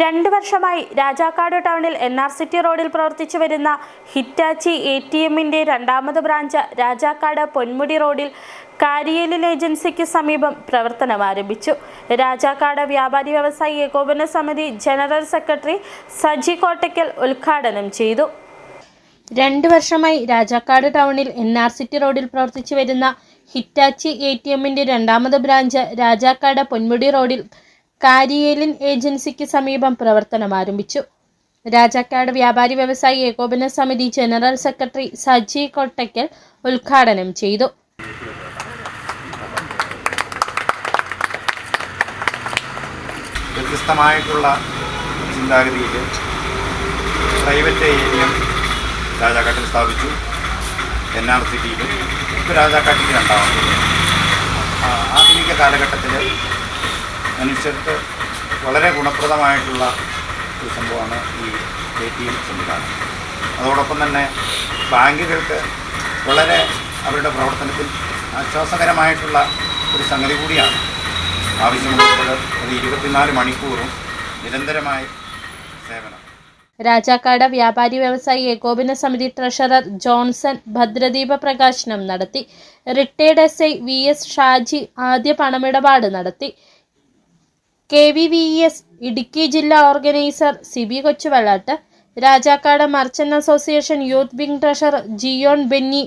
രണ്ട് വർഷമായി രാജാക്കാട് ടൗണിൽ എൻ ആർ സിറ്റി റോഡിൽ പ്രവർത്തിച്ചു വരുന്ന ഹിറ്റാച്ചി എ ടി എമ്മിന്റെ രണ്ടാമത് ബ്രാഞ്ച് രാജാക്കാട് പൊന്മുടി റോഡിൽ കാരിയേലിൽ ഏജൻസിക്ക് സമീപം പ്രവർത്തനം ആരംഭിച്ചു. രാജാക്കാട് വ്യാപാരി വ്യവസായി ഏകോപന സമിതി ജനറൽ സെക്രട്ടറി സജി കോട്ടയ്ക്കൽ ഉദ്ഘാടനം ചെയ്തു. രണ്ട് വർഷമായി രാജാക്കാട് ടൗണിൽ എൻ ആർ സിറ്റി റോഡിൽ പ്രവർത്തിച്ചു വരുന്ന ഹിറ്റാച്ചി എ ടി എമ്മിന്റെ രണ്ടാമത് ബ്രാഞ്ച് രാജാക്കാട് പൊന്മുടി റോഡിൽ കാരിയേലിൻ ഏജൻസിക്ക് സമീപം പ്രവർത്തനം ആരംഭിച്ചു. രാജാക്കാട് വ്യാപാരി വ്യവസായി ഏകോപന സമിതി ജനറൽ സെക്രട്ടറി സജി കൊട്ടയ്ക്കൽ ഉദ്ഘാടനം ചെയ്തു. വ്യത്യസ്തമായിട്ടുള്ള ചിന്താഗതിയിൽ പ്രൈവറ്റ് ഏരിയം രാജാക്കാട്ടിൽ സ്ഥാപിച്ചു. എൻ ആർ സിറ്റിയിലും ഇപ്പോൾ രാജാക്കാട്ടിൽ രണ്ടാമത്. ആധുനിക കാലഘട്ടത്തിൽ മനുഷ്യർക്ക് വളരെ ഗുണപ്രദമായിട്ടുള്ള ഒരു സംഭവമാണ് ഈ എ ടി എം സംവിധാനം. അതോടൊപ്പം തന്നെ ബാങ്കുകൾക്ക് വളരെ അവരുടെ പ്രവർത്തനത്തിൽ ആശ്വാസകരമായിട്ടുള്ള ഒരു സംഗതി കൂടിയാണ്. ആവശ്യമുള്ളപ്പോൾ ഇരുപത്തിനാല് മണിക്കൂറും നിരന്തരമായി സേവനം. രാജാക്കാട് വ്യാപാരി വ്യവസായി ഏകോപന സമിതി ട്രഷറർ ജോൺസൺ ഭദ്രദീപ പ്രകാശനം നടത്തി. Retired S I V S Shaji ആദ്യ പണമിടപാട് നടത്തി. K V V S Idukki ജില്ലാ organiser Sibi Kochuvellatt Rajakkad merchant association youth wing treasurer Jeon Benny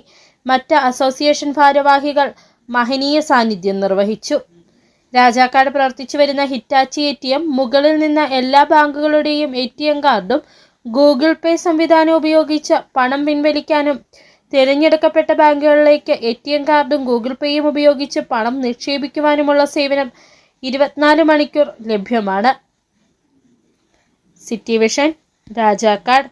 മറ്റ് അസോസിയേഷൻ ഭാരവാഹികൾ മഹനീയ സാന്നിധ്യം നിർവഹിച്ചു. രാജാക്കാട് പ്രവർത്തിച്ചു വരുന്ന ഹിറ്റാച്ചി എ ടി എം മുകളിൽ നിന്ന് എല്ലാ ബാങ്കുകളുടെയും എ ടി എം കാർഡും ഗൂഗിൾ പേ സംവിധാനം ഉപയോഗിച്ച് പണം പിൻവലിക്കാനും തിരഞ്ഞെടുക്കപ്പെട്ട ബാങ്കുകളിലേക്ക് എ ടി എം കാർഡും ഗൂഗിൾ പേയും ഉപയോഗിച്ച് പണം നിക്ഷേപിക്കുവാനുമുള്ള സേവനം ഇരുപത്തിനാല് മണിക്കൂർ ലഭ്യമാണ്. City vision Rajakkad